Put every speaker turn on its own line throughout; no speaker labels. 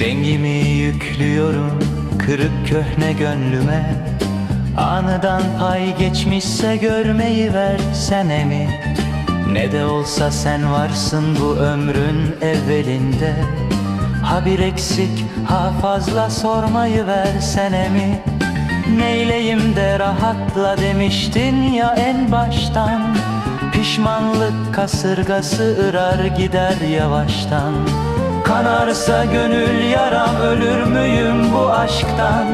Dengimi yüklüyorum kırık köhne gönlüme Anıdan pay geçmişse görmeyi versene mi? Ne de olsa sen varsın bu ömrün evvelinde Ha bir eksik ha fazla sormayı versene mi? Neyleyim de rahatla demiştin ya en baştan Pişmanlık kasırgası ırar gider yavaştan Kanarsa gönül yaram ölür müyüm bu aşktan?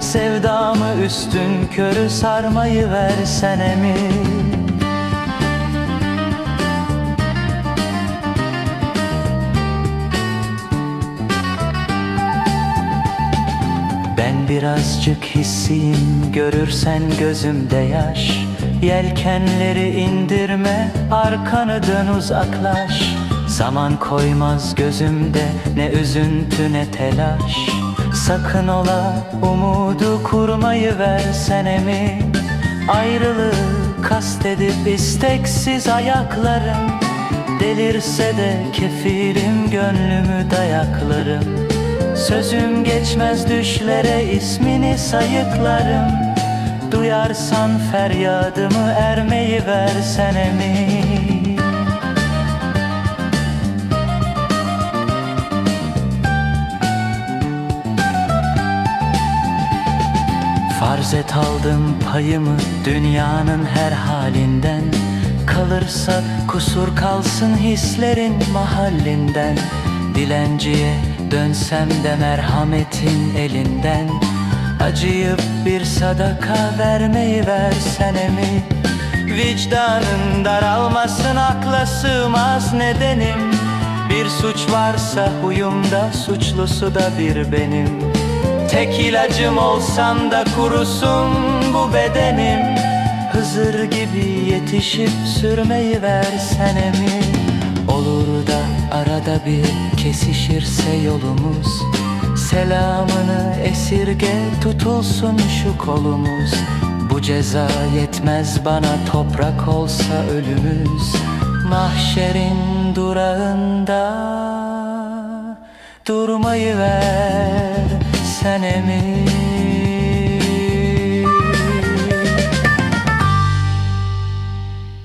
Sevdamı üstün körü sarmayı versene mi? Ben birazcık hissiyim görürsen gözümde yaş. Yelkenleri indirme arkanı dön uzaklaş Zaman koymaz gözümde ne üzüntü ne telaş. Sakın ola umudu kurmayı versene mi Ayrılığı kastedip isteksiz ayaklarım. Delirse de kefilim gönlümü dayaklarım. Sözüm geçmez düşlere ismini sayıklarım. Duyarsan feryadımı ermeyi versene mi? Farz et aldım payımı dünyanın her halinden. Kalırsa kusur kalsın hislerin mahallinden. Dilenciye dönsem de merhametin elinden. Acıyıp bir sadaka vermeyi versene mi? Vicdanın daralmasın akla sığmaz nedenim. Bir suç varsa huyumda suçlusu da bir benim Tek ilacım olsam da kurusun bu bedenim. Hızır gibi yetişip sürmeyi versene mi? Olur da arada bir kesişirse yolumuz. Selamını esirge tutulsun şu kolumuz. Bu ceza yetmez bana toprak olsa ölümüz. Mahşerin durağında Durmayı ver sen mi?